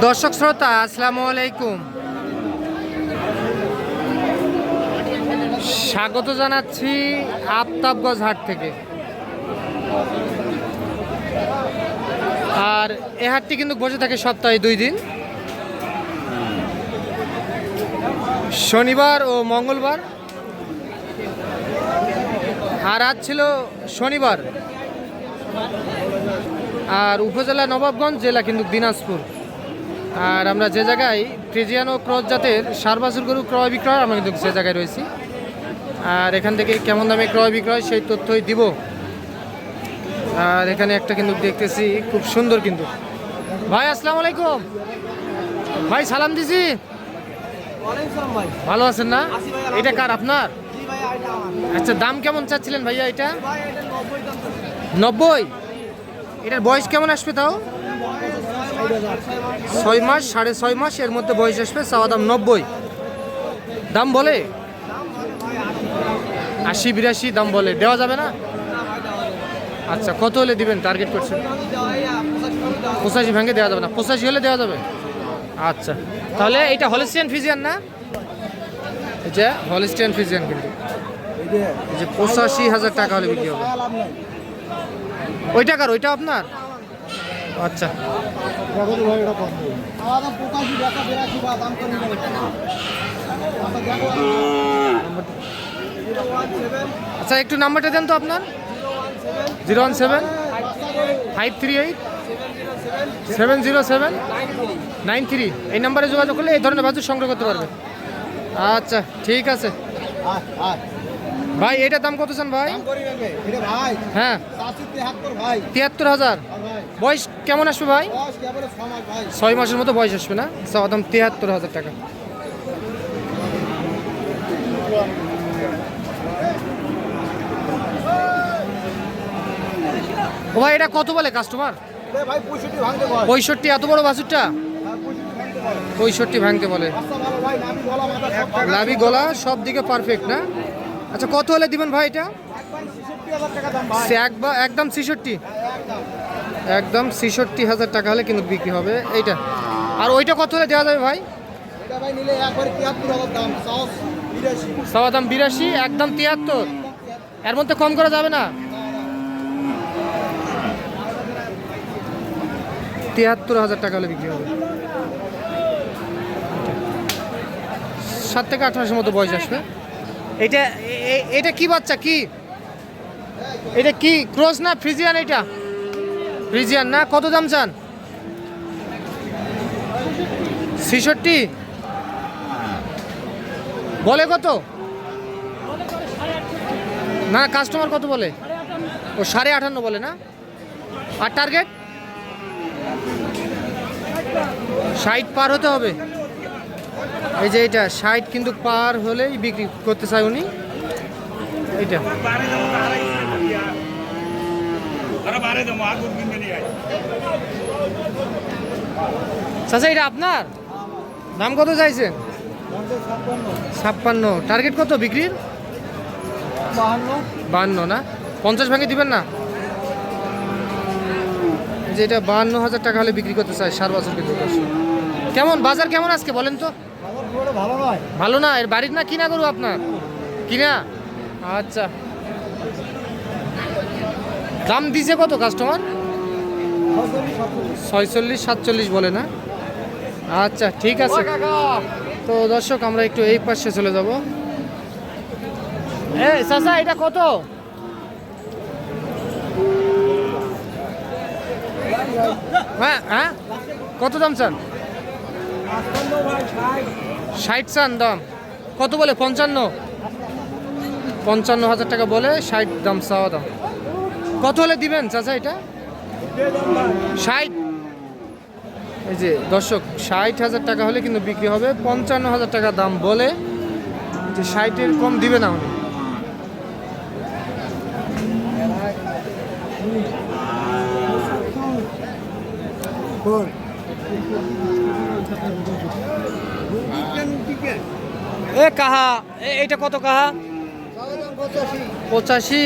দর্শক শ্রোতা, আসসালামু আলাইকুম। স্বাগত জানাচ্ছি আফতাবগঞ্জ হাট থেকে। আর এ হাটটি কিন্তু বসে থাকে সপ্তাহে দুই দিন। শনিবার ও মঙ্গলবার। আর আজ ছিল শনিবার। আর উপজেলা নবাবগঞ্জ, জেলা কিন্তু দিনাজপুর। আর আমরা যে জায়গায় ফ্রিজিয়ান ও ক্রস জাতের সার বাছুর গরু ক্রয় বিক্রয়, আমরা কিন্তু সে জায়গায় রয়েছি। আর এখান থেকে কেমন দামে ক্রয় বিক্রয় সেই তথ্যই দিব। আর এখানে একটা কিন্তু দেখতেছি, খুব সুন্দর কিন্তু। ভাই, আসসালামু আলাইকুম। ভাই, সালাম দিছি। ভালো আছেন না? এটা কার, আপনার? আচ্ছা দাম কেমন চাচ্ছিলেন ভাইয়া এটা? নব্বই। এটার বয়স কেমন আসবে তাও? ছয় মাস, সাড়ে ছয় মাস, এর মধ্যে বয়স আসবে চাওয়া দাম নব্বই। দাম বলে? আশি, বিরাশি, দাম বলে। দেওয়া যাবে না? আচ্ছা কত হলে দিবেন? টার্গেট করছেন? পঁচাশি ভেঙে দেওয়া যাবে না। পঁচাশি হলে দেওয়া যাবে? আচ্ছা। তাহলে এটা হলিস্টিয়ান ফিজিয়ান না? এটা হলিস্টিয়ান ফিজিয়ান কিন্তু। যে পঁচাশি হাজার টাকা হলে বিক্রি হবে। ওই টাকার ওইটা আপনার? আচ্ছা। আচ্ছা একটু নাম্বারটা দেন তো আপনার। Zero one seven. Five three eight. Seven zero seven. Nine three. এই নাম্বারে যোগাযোগ করলে এই ধরনের বাজু সংগ্রহ করতে পারবে। আচ্ছা ঠিক আছে। ভাই এটার দাম কত চান ভাই? হ্যাঁ। তিয়াত্তর হাজার। বয়স কেমন আসবে ভাই? ছয় মাসের মতো বয়স আসবে না? চাওয়া দাম তিয়াত্তর হাজার টাকা। ও ভাই এটা কত বলে কাস্টমার পঁয়ষট্টি এত বড় বাছুরটা? হ্যাঁ, পঁয়ষট্টি ভাঙতে বল। লাভি গলা সব দিকে পারফেক্ট না? আচ্ছা কত হলে দিবেন ভাই এটা? একদম ছিষট্টি? একদম ছিষট্টি হাজার টাকা হলে কিন্তু বিক্রি হবে। এইটা। আর ওইটা কত হলে দেওয়া যাবে ভাই? সবার দাম বিরাশি। একদম তিয়াত্তর? এর মধ্যে কম করা যাবে না? তিয়াত্তর হাজার টাকা হলে বিক্রি হবে। সাত থেকে আঠারোশোর মতো বয়স আসবে। এটা এটা কি বাচ্চা? কি? এটা কি? ক্রস না ফ্রিজিয়ান এটা? ফ্রিজিয়ান না? কত দাম চান? ছেষট্টি? বলে কত? না কাস্টমার কত বলে? ও, সাড়ে আটান্ন বলে না? আর টার্গেট ষাট পার হতে হবে। এই যে এটা, ষাট কিন্তু পার হলেই বিক্রি করতে চায় উনি। এটা। চাচা, এটা আপনার? দাম কত চাইছেন? ছাপ্পান্ন। টার্গেট কত বিক্রির? বান্ন না? পঞ্চাশ ভাঙে দিবেন না? যে এটা বান্ন হাজার টাকা হলে বিক্রি করতে চাই সার বছর কেমন, বাজার কেমন আজকে বলেন তো? ভালো না এর বাড়ির না? কিনা করু আপনার? কিনা আচ্ছা। দাম দিছে কত কাস্টমার ছয়চল্লিশ সাতচল্লিশ বলে না? আচ্ছা ঠিক আছে। তো দর্শক আমরা একটু এই পাশে চলে যাব। এ চাচা এটা কত? হ্যাঁ হ্যাঁ? কত দাম চান? ষাট চান দাম। কত বলে? পঞ্চান্ন? পঞ্চান্ন হাজার টাকা বলে ষাট দাম চাওয়া দাম। কত হলে দিবেন চাচা এটা? ষাট? এই যে দর্শক, ষাট হাজার টাকা হলে কিন্তু বিক্রি হবে। পঞ্চান্ন হাজার টাকা দাম বলে যে ষাটের কম দিবে না উনি। এ কাহা? এইটা কত কাহা? পঁচাশি।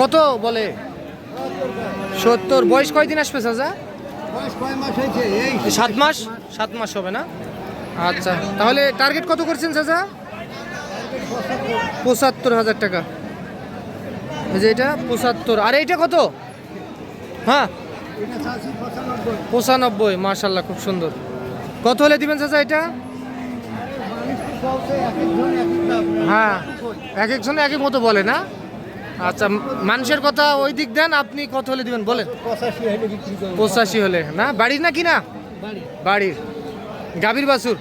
কত বলে? সত্তর। বয়স কয়দিন আসবে চাচা? সাত মাস? সাত মাস হবে না? আচ্ছা। তাহলে টার্গেট কত করছেন চাচা? পঁচাত্তর হাজার টাকা। এই যে এটা, পঁচাত্তর। আর এইটা কত? হ্যাঁ? পঁচানব্বই। মার্শাল্লাহ খুব সুন্দর। কত হলে দিবেন চাচা এটা? হ্যাঁ এক একজনে এক এক মতো বলে না? আচ্ছা মানুষের কথা ওই দিক দেন আপনি কত হলে দিবেন বলেন। পঁচাশি হলে না? বাড়ির না কি না? বাড়ির। গাভীর বাছুর।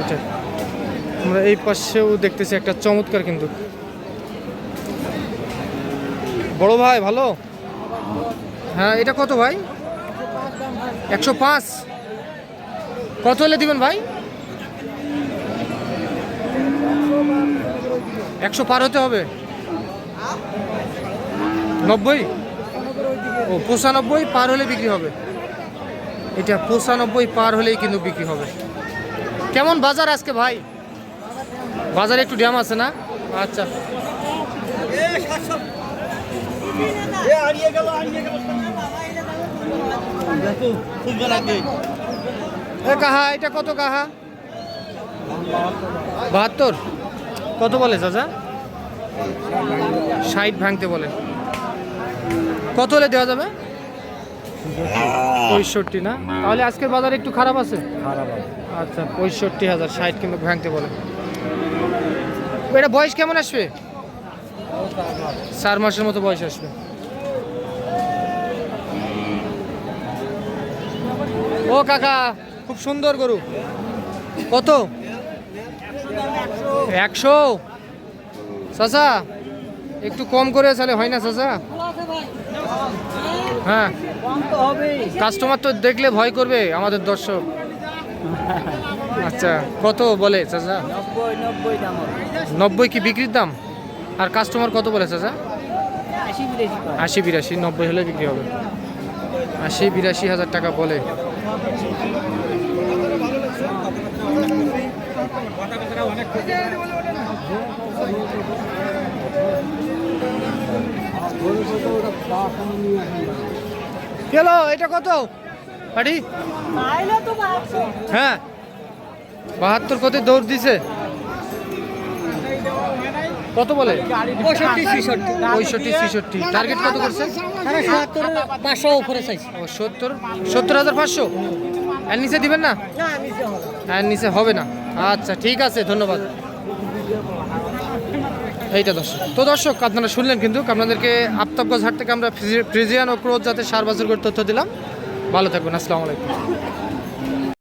আচ্ছা আমরা এই পাশেও দেখতেছি একটা চমৎকার কিন্তু বড় ভাই, ভালো? হ্যাঁ এটা কত ভাই? একশো পাঁচ। কত হলে দিবেন ভাই? একশো পার হতে হবে। নব্বই? ও, পঁচানব্বই পার হলে বিক্রি হবে। এটা পঁচানব্বই পার হলেই কিন্তু বিক্রি হবে। কেমন বাজার আজকে ভাই? বাজারে একটু ড্যাম আছে না? আচ্ছা। কাহা এটা কত কাহা? বাহাত্তর? কত বলে চাচা? ষাট ভাঙতে বলে। কত হলে দেওয়া যাবে? পঁয়ষট্টি না? তাহলে আজকের বাজার একটু খারাপ আছে? খারাপ আচ্ছা পঁয়ষট্টি হাজার ষাট কিন্তু ভাঙতে বলে। এটা বয়স কেমন আসবে? চার মাসের মতো বয়স আসবে। ও কাকা খুব সুন্দর গরু। কত? একশো। চাচা একটু কম করে তাহলে হয় না চাচা? হ্যাঁ। কাস্টমার তো দেখলে ভয় করবে আমাদের দর্শক। আচ্ছা কত বলে চাচা? নব্বই কি বিক্রির দাম? আর কাস্টমার কত বলে চাচা আশি বিরাশি নব্বই হলে বিক্রি হবে। আশি বিরাশি হাজার টাকা বলে। গেল এটা কত? পাটি? হ্যাঁ। বাহাত্তর কত দৌড় দিছে? কত বলে? পঁয়ষট্টি ছেষট্টি। টার্গেট কত করছেন পাঁচশো উপরে চাইছি। ও সত্তর। সত্তর হাজার পাঁচশো? এর নিচে দিবেন না? এর নিচে হবে না। আচ্ছা ঠিক আছে ধন্যবাদ। এইটা দর্শক। তো দর্শক আপনারা শুনলেন কিন্তু আপনাদেরকে আফতাবগঞ্জ হাট থেকে আমরা ফ্রিজিয়ান ও যাতে সার বাজার করে তথ্য দিলাম। ভালো থাকবেন আসসালামু আলাইকুম।